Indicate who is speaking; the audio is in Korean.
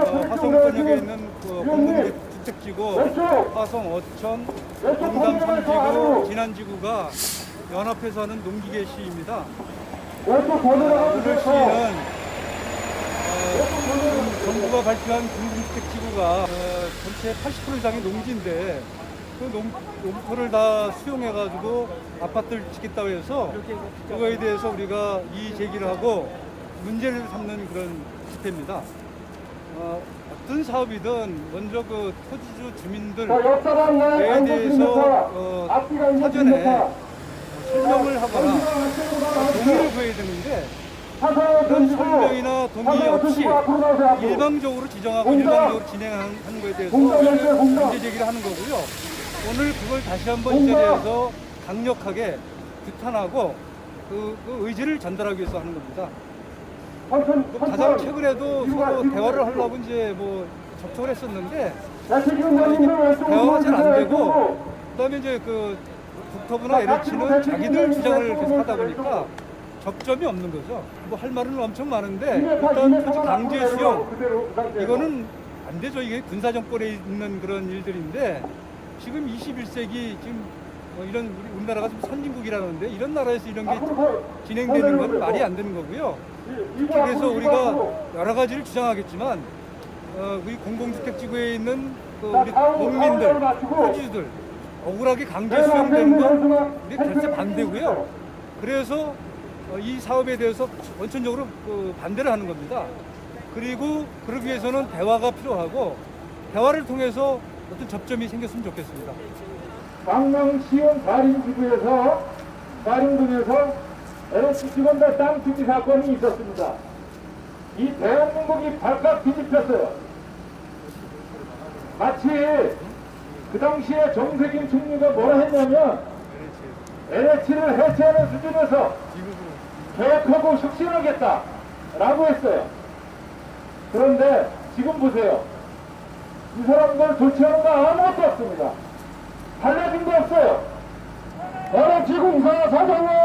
Speaker 1: 어, 화성 권역에 있는 그 공동주택지구 화성, 어천, 동담 3지구, 진안지구가 연합해서 하는 농기계 시입니다. 오늘 시는 어, 정부가 발표한 공동주택지구가 어, 전체 80% 이상이 농지인데 그 농, 농토를 다 수용해가지고 아파트를 짓겠다고 해서 그거에 대해서 우리가 이의 제기를 하고 문제를 삼는 그런 집회입니다. 어, 어떤 사업이든 먼저 그 토지주 주민들 에 대해서 어, 사전에 설명을 하거나 동의를 구해야 되는데 그런 설명이나 동의 없이 일방적으로 지정하고 일방적으로 진행하는 것에 대해서 문제 제기를 하는 거고요. 오늘 그걸 다시 한번 이 자리에서 강력하게 규탄하고 그, 그 의지를 전달하기 위해서 하는 겁니다. 가장 최근에도 서로 대화를 하려고 이제 뭐 접촉을 했었는데 대화가 잘 안 되고 그다음에 이제 그 국토부나 LH는 자기들 주장을 계속 하다 보니까 접점이 없는 거죠. 뭐 할 말은 엄청 많은데 일단 토지 강제 수용 이거는 안 되죠. 이게 군사 정권에 있는 그런 일들인데 지금 21세기 지금 어, 이런 우리 우리나라가 지금 선진국이라는데 이런 나라에서 이런 게 진행되는 건 말이 안 되는 거고요. 그래서 우리가 여러 가지를 주장하겠지만 어, 우리 공공주택지구에 있는 그 우리 농민들, 토지주들 억울하게 강제 수용되는 건 우리 절대 반대고요. 그래서 어, 이 사업에 대해서 원천적으로 그 반대를 하는 겁니다. 그리고 그러기 위해서는 대화가 필요하고 대화를 통해서 어떤 접점이 생겼으면 좋겠습니다.
Speaker 2: 강릉시원 가림지구에서 가림동에서 LH 직원들 땅 투기 사건이 있었습니다. 이 대한민국이 발칵 뒤집혔어요. 마치 그 당시에 정세균 총리가 뭐라 했냐면 LH를 해체하는 수준에서 계획하고 혁신하겠다 라고 했어요. 그런데 지금 보세요. 이 사람들 조치하는 거 아무것도 없습니다. 달라진 거 없어요. LH 공사 사장은